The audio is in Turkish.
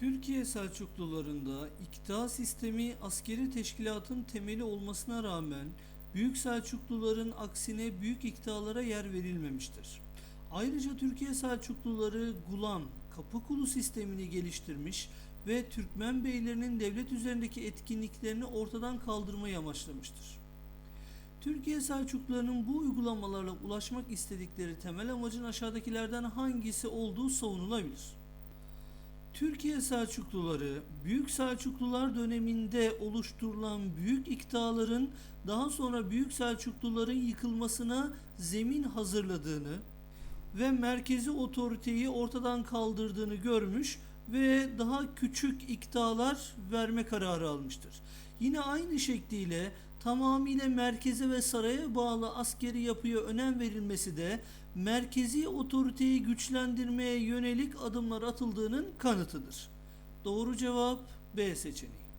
Türkiye Selçuklularında iktidar sistemi askeri teşkilatın temeli olmasına rağmen Büyük Selçukluların aksine büyük iktidarlara yer verilmemiştir. Ayrıca Türkiye Selçukluları Gulan, Kapıkulu sistemini geliştirmiş ve Türkmen beylerinin devlet üzerindeki etkinliklerini ortadan kaldırmayı amaçlamıştır. Türkiye Selçuklularının bu uygulamalarla ulaşmak istedikleri temel amacın aşağıdakilerden hangisi olduğu savunulabilir. Türkiye Selçukluları, Büyük Selçuklular döneminde oluşturulan büyük iktidarların daha sonra Büyük Selçukluların yıkılmasına zemin hazırladığını ve merkezi otoriteyi ortadan kaldırdığını görmüş ve daha küçük iktidarlar verme kararı almıştır. Yine aynı şekliyle tamamıyla merkeze ve saraya bağlı askeri yapıya önem verilmesi de merkezi otoriteyi güçlendirmeye yönelik adımlar atıldığının kanıtıdır. Doğru cevap B seçeneği.